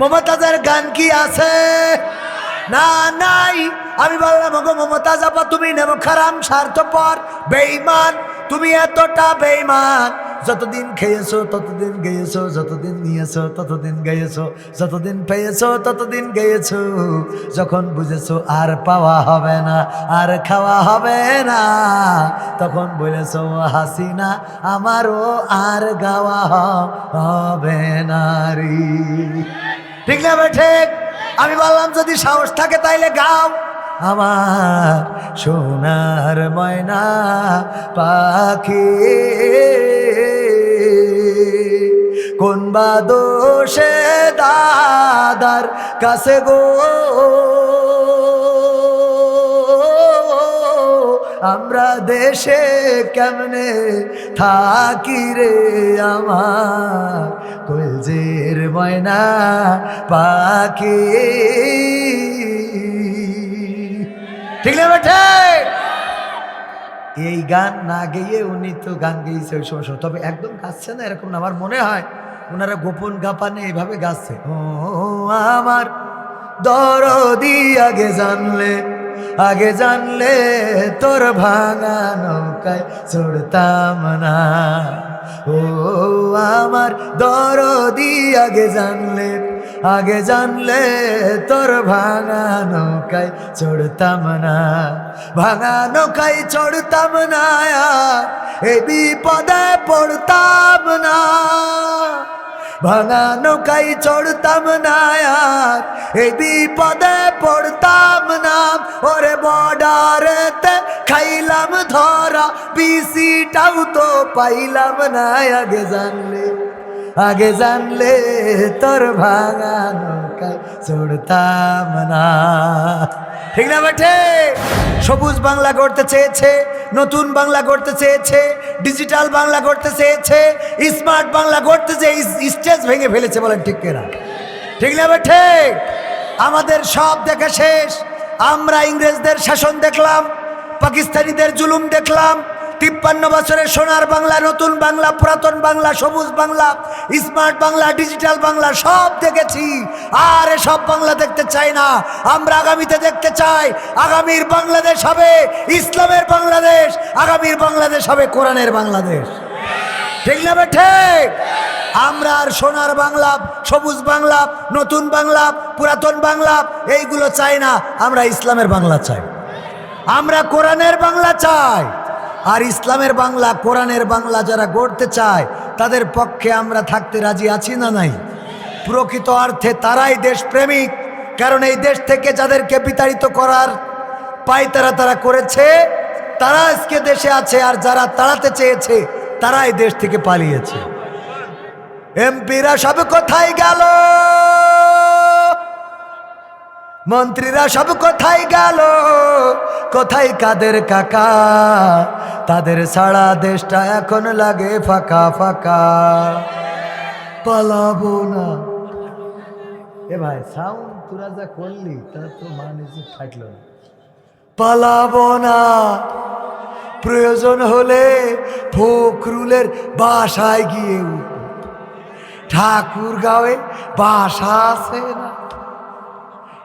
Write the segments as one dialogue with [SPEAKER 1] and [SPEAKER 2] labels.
[SPEAKER 1] মমতাজের গান কি আছে? না, নাই। আমি বললাম, ওগো মমতাজ আপা, তুমি নেব খারাম, স্বার্থপর বেইমান তুমি এতটা বেইমান যতদিন খেয়েছো, ততদিন গেয়েছো, যতদিন নিয়েছো, ততদিন গেয়েছো, যতদিন পেয়েছ, ততদিন গেয়েছো। যখন বুঝেছ আর পাওয়া হবে না, আর খাওয়া হবে না, তখন বলেছ হাসিনা, আমারও আর গাওয়া হবে না রে। ঠিক না ভাই, ঠিক। আমি বললাম, যদি সাহস থাকে তাইলে গাও। আমার সোনার ময়না পাখি। কোন বা দোষে দাদার কাছে গো? আমরা দেশে কেমনে থাকি রে আমার কলজের ময়না পাখি। ঠিক না এই গান না গেয়ে উনি তো গান গেয়েছে ওই সময় তবে একদম গাচ্ছে না এরকম আমার মনে হয় ওনারা গোপন গাপানে এভাবে গাচ্ছে। ও আমার দরদি আগে জানলে আগে জানলে তোর ভাঙা নৌকায় চড়তাম না। ও আমার দরদি, আগে জানলে আগে জানলে তোর ভাঙা নৌকায় চড়তাম না, ভাঙা নৌকায় চড়তাম না এ বিপদে পড়তাম না। ভাঙা নৌকায় চড়তাম না এই বিপদে পড়তাম না ওরে বর্ডারেতে খাইলাম ধরা, বিসিটাও তো পাইলাম না। আগে জানলে আগে জানলে তোর ভাঙা নৌকায় চড়তাম না। ঠিক না বেঠে সবুজ বাংলা করতে চেয়েছে নতুন বাংলা করতে চেয়েছে ডিজিটাল বাংলা করতে চেয়েছে স্মার্ট বাংলা করতে চেয়ে স্টেজ ভেঙে ফেলেছে বলেন ঠিক কেনা? ঠিক না ঠিক? আমাদের সব দেখা শেষ। আমরা ইংরেজদের শাসন দেখলাম, পাকিস্তানিদের জুলুম দেখলাম তিপ্পান্ন বছরের সোনার বাংলা, নতুন বাংলা, পুরাতন বাংলা, সবুজ বাংলা স্মার্ট বাংলা ডিজিটাল বাংলা, সব দেখেছি। আর সব বাংলা দেখতে চাই না। আমরা আগামীতে দেখতে চাই, আগামীর বাংলাদেশ হবে ইসলামের বাংলাদেশ, আগামীর বাংলাদেশ হবে কোরআনের বাংলাদেশ। ঠিক না ঠিক? আমরা আর সোনার বাংলা, সবুজ বাংলা, নতুন বাংলা, পুরাতন বাংলা, এইগুলো চাই না, আমরা ইসলামের বাংলা চাই। আমরা কোরআনের বাংলা চাই। আর ইসলামের বাংলা, কোরআনের বাংলা যারা গড়তে চায়, তাদের পক্ষে আমরা থাকতে রাজি আছি না নাই? প্রকৃত অর্থে তারাই দেশপ্রেমিক, কারণ এই দেশ থেকে যাদেরকে বিতাড়িত করার পায়তারা তারা তারা করেছে, তারা আজকে দেশে আছে আর যারা তাড়াতে চেয়েছে, তারাই দেশ থেকে পালিয়েছে। এমপিরা সব কোথায় গেল? মন্ত্রীরা সব কোথায় গেল? কোথায় কাদের কাকা? তাদের সারা দেশটা এখন লাগে ফাঁকা ফাঁকা। পালাবো না। এ ভাই সাউন্ড তোরা যা করলি তা তো মানে ফাটলো না। পালাবো না। প্রয়োজন হলে ফখরুলের বাসায় গিয়ে উঠব। ঠাকুর গাঁয়ে বাসা আছে না।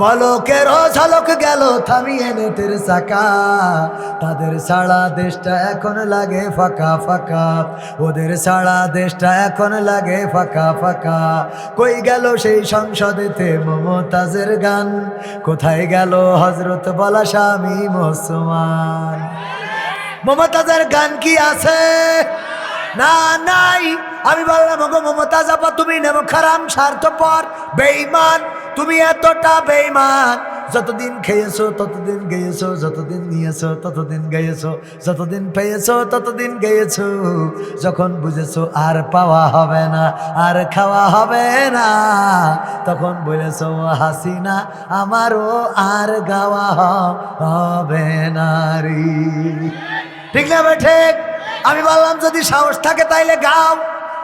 [SPEAKER 1] পলকের ঝলক গেল থামিয়ে নেটের চাকা। তাদের সারা দেশটা এখন লাগে ফাঁকা ফাঁকা। ওদের সারা দেশটা এখন লাগে ফাঁকা ফাঁকা। কই গেল সেই সংসদেতে মমতাজের গান? কোথায় গেল হজরত বলা স্বামী মুসলমান? মমতাজের গান কি আছে? না, নাই। আমি বললাম, ওগো মমতাজ আপা, তুমি নেব খারাম, স্বার্থপর বেইমান তুমি এতটা বেইমান যতদিন খেয়েছো, ততদিন গেয়েছো, যতদিন নিয়েছো, ততদিন গেয়েছো, যতদিন পেয়েছ, ততদিন গেয়েছো। যখন বুঝেছ আর পাওয়া হবে না, আর খাওয়া হবে না, তখন বলেছ, হাসিনা আমারও আর গাওয়া হবে না রে। ঠিক না ঠিক? আমি বললাম, যদি সাহস থাকে তাইলে গাও।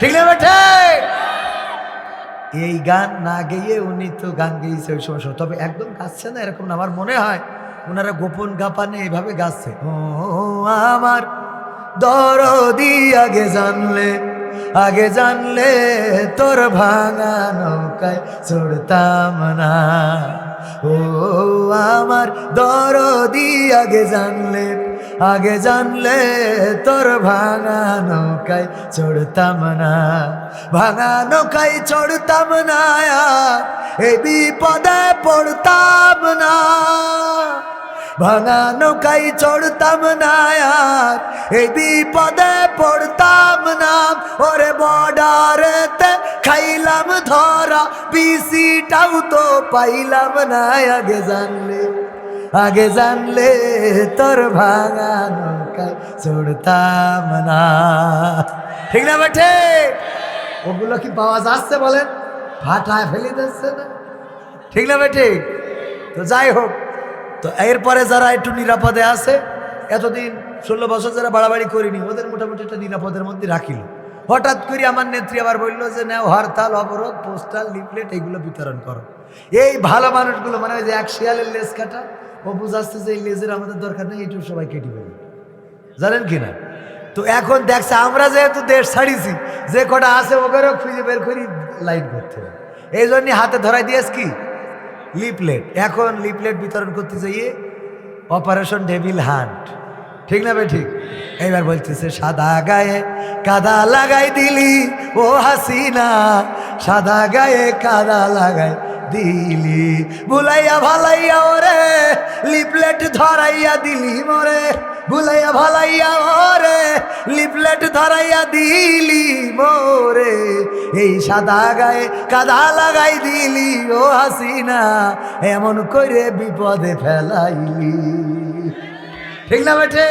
[SPEAKER 1] ঠিক না এই গান না গেয়ে উনি তো গান গেয়েছে ওই সময় তবে একদম গাচ্ছে না, এরকম না। আমার মনে হয় ওনারা গোপন গাপানে এইভাবে গাচ্ছে। ও আমার দরদি আগে জানলে আগে জানলে তোর ভাঙা নৌকায় চড়তাম না। ও আমার দরদি আগে জানলে আগে জানলে তোর ভাঙা নৌকায় চড়তাম না। ভাঙা নৌকায় চড়তাম না, এই বিপদে পড়তাম না। ভাঙা নৌকায় চড়তাম না, এই বিপদে পড়তাম না। ওরে বর্ডারেতে খাইলাম ধরা, পিসিটাও তো পাইলাম না, আগে জানলে আগে জানলে তোর ভাঙা নৌকায় চড়তাম না। ঠিক না বেঠে? ওগুলো কি পাওয়া যাচ্ছে বলেন? ফাটায় ফেলে দিচ্ছে না। ঠিক না বেঠে? তো যাই হোক, তো এরপরে যারা একটু নিরাপদে আছে, এতদিন ষোলো বছর যারা বাড়াবাড়ি করিনি, ওদের মোটামুটি একটা নিরাপদের মধ্যে রাখিল। হঠাৎ করে আমার নেত্রী আবার বলল যে, নেও হরতাল, অবরোধ, পোস্টাল, লিফলেট এইগুলো বিতরণ করো। এই ভালো মানুষগুলো মানে ওই যে এক শিয়ালের লেজ কাটা ও বুঝাচ্ছে যে লেজের আমাদের দরকার নেই এইটুকু সবাই কেটে ফেলি। জানেন কি না? তো এখন দেখছে আমরা যেহেতু দেশ ছাড়িছি, যে কটা আছে ওদেরও খুঁজে বের করি লাইন করতে এই জন্য হাতে ধরাই দিয়েছ কি? লিপলেট। এখন লিপলেট বিতরণ করতে যাইয়ে অপারেশন ডেভিল হান্ট। ঠিক না ঠিক? এইবার বলতেছে, সাদা গায়ে কাদা লাগাই দিলি, ও হাসিনা, সাদা গায়ে কাদা লাগাই দিলি, বুলাইয়া ভালাইয়া ওরে লিপলেট ধরাইয়া দিলি মরে। বুলাইয়া ভালাইয়া ওরে লিপলেট ধরাইয়া দিলি মোরে। এই সাদা গায়ে কাদা লাগাই দিলি, ও হাসিনা, এমন করে বিপদে ফেলাইলি। ঠিক না বেঠে?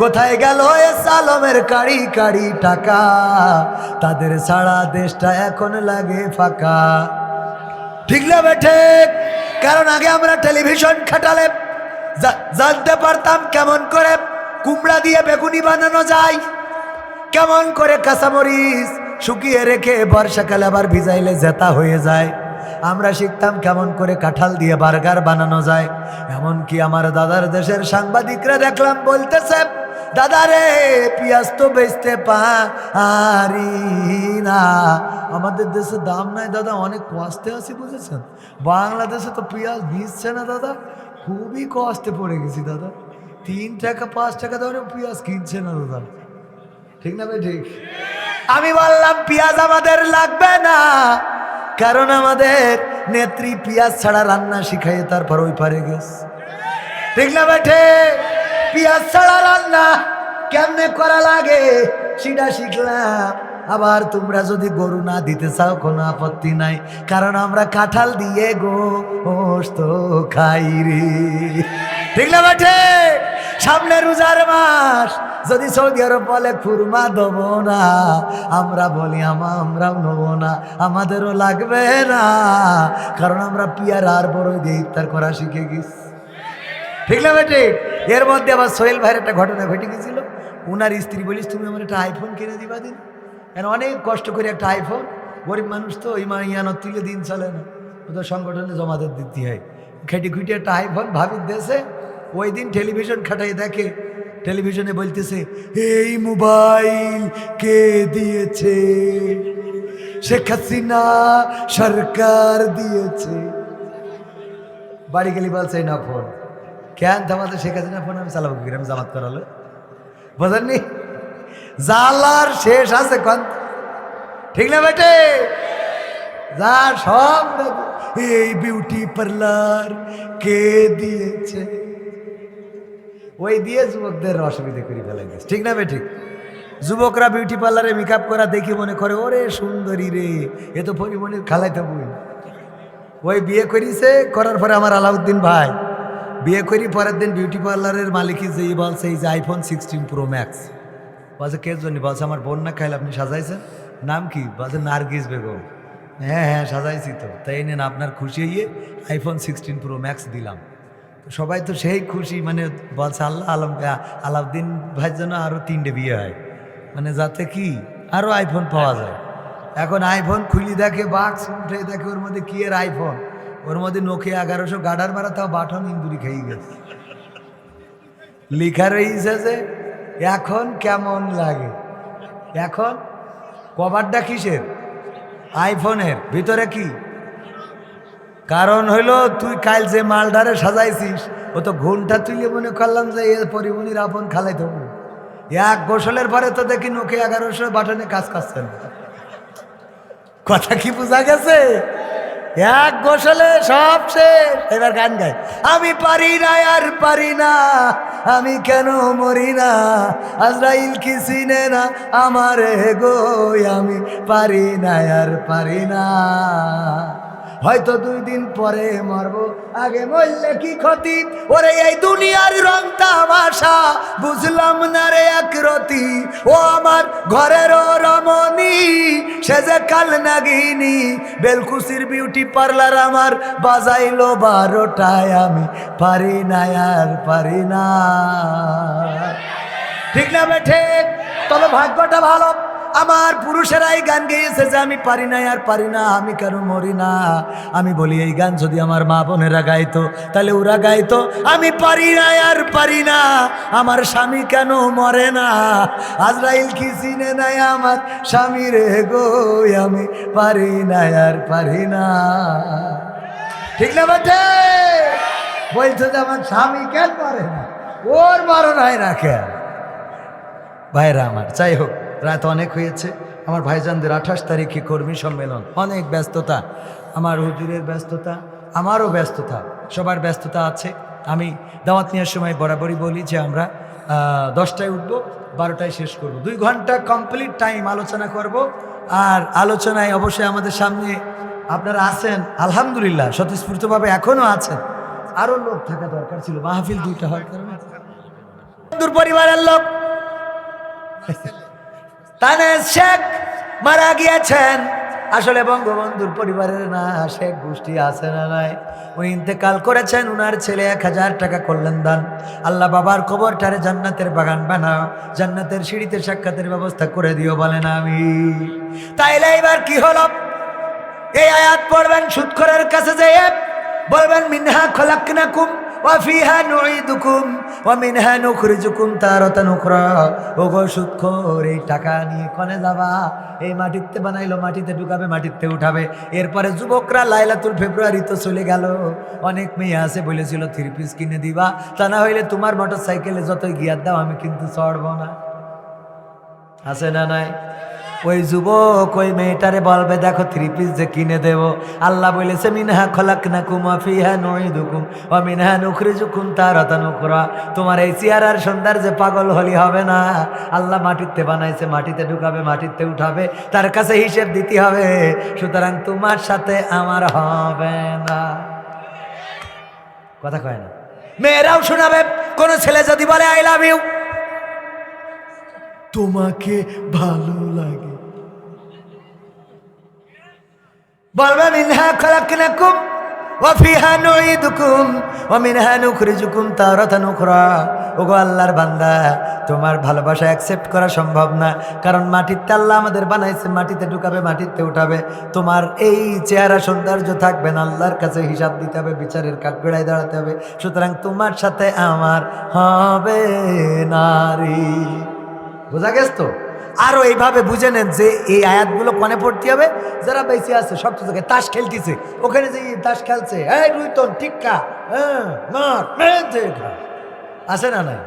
[SPEAKER 1] কোথায় গেল এ সালমের কাড়ি কাড়ি টাকা? তাদের সারা দেশটা এখন লাগে ফাঁকা। ঠিক না বেঠে কারণ আগে আমরা টেলিভিশন খাটালে জানতে পারতাম কেমন করে কুমড়া দিয়ে বেগুনি বানানো যায়। কেমন করে কাঁচামরিচ শুকিয়ে রেখে বর্ষাকালে আবার ভিজাইলে জেতা হয়ে যায়। আমরা শিখতাম কেমন করে কাঁঠাল দিয়ে বার্গার বানানো যায়। এমনকি আমার দাদার দেশের সাংবাদিকরা দেখলাম বলতেছে দাদা রে, পিঁয়াজ তো বেচতে পারি না। আমাদের দেশে দাম নাই দাদা, অনেক কষ্টে আছি, বুঝেছেন? বাংলাদেশে তো পেঁয়াজ ভিজছে না দাদা। খুবই কষ্টে পড়ে গেছি দাদা। তিন টাকা, পাঁচ টাকা দামে পেঁয়াজ কিনছে না দাদা। ঠিক না ভাই, ঠিক? আমি বললাম, পেঁয়াজ আমাদের লাগবে না। কারণ আমাদের নেত্রী পেঁয়াজ ছাড়া রান্না শিখাই তারপর ওই পারে গেছে। ঠিক না বেঠে পেঁয়াজ ছাড়া রান্না কেমনে করা লাগে সেটা শিখলাম। আবার তোমরা যদি গরু না দিতে চাও, কোনো আপত্তি নাই। কারণ আমরা কাঁঠাল দিয়ে গোস্ত খাই রে। বাঠে সামনে রোজার মাস, যদি সৌদি আরব বলে খুরমা দেব না, আমরা বলি, আমা, আমরাও নেব না, আমাদেরও লাগবে না। কারণ আমরা পিয়ার আর বড় দিয়ে ইফতার করা শিখে গেছি। ঠিক না বেটে এর মধ্যে আবার সোহেল ভাইয়ের একটা ঘটনা ঘটে গেছিল। ওনার স্ত্রী বলিস, তুমি আমার একটা আইফোন কিনে দিবা দিন। কেন অনেক কষ্ট করে একটা আইফোন গরিব মানুষ তো ইমা ইয়ানত তুলে দিন, চলে না। ওদের সংগঠনে জমাতে দিতে হয়। খেটে খুঁটে একটা আইফোন ভাবির দেশে। ওই দিন টেলিভিশন খাটাই দেখে টেলিভিশনে বলতেছে, এই মোবাইল কে দিয়েছে? শেখ হাসিনা সরকার দিয়েছে। বাড়ি গেলি বলছে না ফোন কেন জামাতে শেখ হাসিনা ফোন, আমি চালাবো কি আমি জামাত করালো। বোঝেননি? জালার শেষ আছে কন? ঠিক না বেটে? যা সব এই বিউটি পার্লার কে দিয়েছে? ওই দিয়ে যুবকদের অসুবিধা করে ফেলে গেছে। ঠিক না বেঠিক যুবকরা বিউটি পার্লারে মেকআপ করা দেখি মনে করে, ওরে সুন্দরী রে, এ তো পরিমণির খালাইতে বই ওই বিয়ে করিছে, করার পরে আমার আলাউদ্দিন ভাই বিয়ে করি, পরের দিন বিউটি পার্লারের মালিকই যেই বলছে, এই যে আইফোন সিক্সটিন প্রো ম্যাক্স বলছে, কে জন্য? বলছে, আমার বোন না, খাইলে আপনি সাজাইছেন? নাম কি? বলছে, নার্গিস বেগম। হ্যাঁ হ্যাঁ সাজাইছি তো। তাই নেন, আপনার খুশি হইয়ে আইফোন সিক্সটিন প্রো ম্যাক্স দিলাম। সবাই তো সেই খুশি মানে বলছে, আল্লাহ আলম আলাউদ্দিন ভাইয়ের জন্য আরও তিনটে বিয়ে হয়। মানে যাতে কি? আরও আইফোন পাওয়া যায়। এখন আইফোন খুলি দেখে বাক্স উঠে দেখে ওর মধ্যে কি এর আইফোন ওর মধ্যে নোকে এগারোশো গাডার মারা তাও বাটন ইন্দুরি খেয়ে গেছে। লিখা রয়েছে যে, এখন কেমন লাগে? এখন, কভারটা কিসের? আইফোনের, ভিতরে কি? কারণ হইল, তুই কাল যে মালডারে সাজাইছিস, ও তো ঘুমটা তুলে মনে করলাম যে, এ পরিমণির আপন খালাই দেবো। এক গোসলের পরে তো দেখি নোকে এগারোশো বাটনে কাজ করছেন কথা কি বোঝা গেছে? এক গোসলে সব শেষ। এবার গান গায় আমি পারি না, আর পারি না, আমি কেন মরি না? আজরাইল কি চিনে না আমার গো? আমি পারি না, আর পারি না। হয়তো দুই দিন পরে মরবো। আগে মরলে কি ক্ষতি? ওরে, এই দুনিয়ার রং তামাশা, বুঝলাম না রে এক রতি। ও আমার ঘরের রমণী, সে যে কাল নাগিনী। বেলকুসির বিউটি পার্লার আমার বাজাইলো বারোটায়, আমি পারি না, আর পারি না। ঠিক না বেঠে তবে ভাগ্যটা ভালো। আমার পুরুষেরাই গান গেয়েছে যে আমি পারি না আর পারি না, আমি কেন মরি না? আমি বলি, এই গান যদি আমার মা বোনেরা গাইতো, তাহলে ওরা গাইতো, আমি পারি না আর পারি না, আমার স্বামী কেন মরে না? আজরাইল কি চিনে নাই আমার স্বামী রে গো, আমি পারি না আর পারি না। ঠিক না বাটে? বলছো যে আমার স্বামী কেন মরে না? ওর মরণ হয় না কেন? ভাইরা আমার, যাই হোক। রাত অনেক হয়েছে। আমার ভাইজানদের আঠাশ তারিখে কর্মী সম্মেলন। অনেক ব্যস্ততা। আমার হুজুরের ব্যস্ততা, আমারও ব্যস্ততা। সবার ব্যস্ততা আছে। আমি দাওয়াত নেওয়ার সময় বরাবরই বলি যে আমরা দশটায় উঠবো, বারোটায় শেষ করব। দুই ঘণ্টা কমপ্লিট টাইম আলোচনা করব। আর আলোচনায় অবশ্যই আমাদের সামনে আপনারা আছেন। আলহামদুলিল্লাহ, স্বতঃস্ফূর্তভাবে এখনও আছেন। আরও লোক থাকা দরকার ছিল। মাহফিল দুইটা হওয়ার কারণে। পরিবারের লোক। তানের শেখ মারা গিয়েছেন। আসলে বঙ্গবন্ধুর পরিবারের না, শেখ গোষ্ঠী আছে না নাই। উনি ইন্তেকাল করেছেন, উনার ছেলে এক হাজার টাকা করলেন দান। আল্লাহ বাবার কবরটারে জান্নাতের বাগান বানাও, জান্নাতের সিঁড়িতে সাক্ষাতের ব্যবস্থা করে দিও বলেন আমি। তাইলে এবার কি হলো? এই আয়াত পড়বেন সুৎখরের কাছে যেয়ে, বলবেন, মিনহা খলাকনাকুম ওয়াফিহা নুঈদুকুম ওয়া মিনহা নুখরিজুকুম তারাতান উখরা ওগো সুৎখর, এই টাকা নিয়ে কোনে যাবা? এই মাটিতে বানাইলো, মাটিতে ঢুকাবে, মাটিতে উঠাবে। এরপরে যুবকরা লাইলাতুল ফেব্রুয়ারি তো চলে গেল। অনেক মেয়ে আছে, বলেছিল, থ্রি পিস কিনে দিবা। তা না হইলে তোমার মোটর সাইকেলে যতই গিয়ার দাও, আমি কিন্তু চড়বো না। আছে না নাই? ওই যুবক, ওই মেয়েটারে বলবে, দেখো থ্রি পিস যে কিনে দেব। আল্লাহ বলেছে, মিনহা খলাক না কুমা ফিহা নই দুকুম ও মিনহা নুখরি জুকুম তার নুকরা তোমার এই চেয়ারার সৌন্দর্যে পাগল হলি হবে না। আল্লাহ মাটিতে বানাইছে, মাটিতে ঢুকাবে, মাটিতে উঠাবে, তার কাছে হিসেব দিতে হবে। সুতরাং তোমার সাথে আমার হবে না। কথা কয় না। মেয়েরাও শোনাবে, কোনো ছেলে যদি বলে আই লাভ ইউ তোমাকে ভালো লাগে। মিনহা ফিহা মিনহা বান্দা, তোমার ভালোবাসা অ্যাকসেপ্ট করা সম্ভব না। কারণ মাটিতে আল্লাহ আমাদের বানাইছে, মাটিতে ঢুকাবে, মাটিতে উঠাবে। তোমার এই চেহারা সৌন্দর্য থাকবে না, আল্লাহর কাছে হিসাব দিতে হবে, বিচারের কাঠগড়ায় দাঁড়াতে হবে। সুতরাং তোমার সাথে আমার হবে নারী। বোঝা গেছ তো? আরও এইভাবে বুঝে নেন যে এই আয়াতগুলো কনে পড়তে হবে? যারা বেঁচে আছে, সব জায়গায় তাস খেলতেছে। ওখানে যে তাস খেলছে, এই রুইতন, টিক্কা হ্যাঁ মার। আছে না নাই?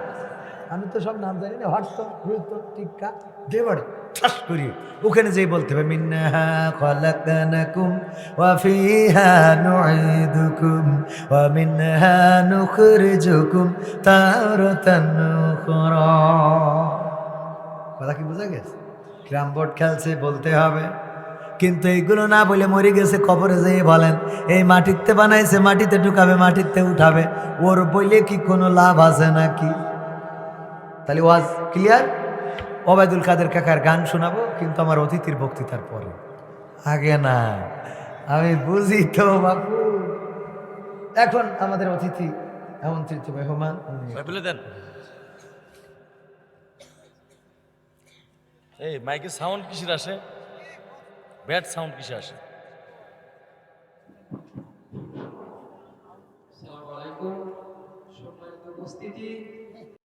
[SPEAKER 1] আমি তো সব নাম জানি না হটতন রুইতন, টিক্কা দেবাড়ে ঠাস করি। ওখানে যেই বলতে হবে মিন্নাহা খলাকানাকুম ওয়া ফিহা নুঈদুকুম ওয়া মিনহা নুখরিজুকুম তারাতান উখরা। কথা কি বোঝা গেছে? ক্রাম বোর্ড খেলছে, বলতে হবে। কিন্তু এইগুলো না বলে মরে গেছে, কবরে যেয়ে বলেন, এই মাটিতে বানাইছে, মাটিতে ঢুকাবে, মাটিতে উঠাবে। ওর বইলে কি কোনো লাভ আছে নাকি? তাহলে ওয়াজ ক্লিয়ার ওবায়দুল কাদের কাকার গান শোনাবো, কিন্তু আমার অতিথির বক্তৃতার পরে। আগে না, আমি বুঝি তো বাপু। এখন আমাদের অতিথি আমন্ত্রিত মেহমান
[SPEAKER 2] এই মাইকে সাউন্ড কিসের আসে? ব্যাড সাউন্ড কিসে আসে? সম্মানিত উপস্থিতি।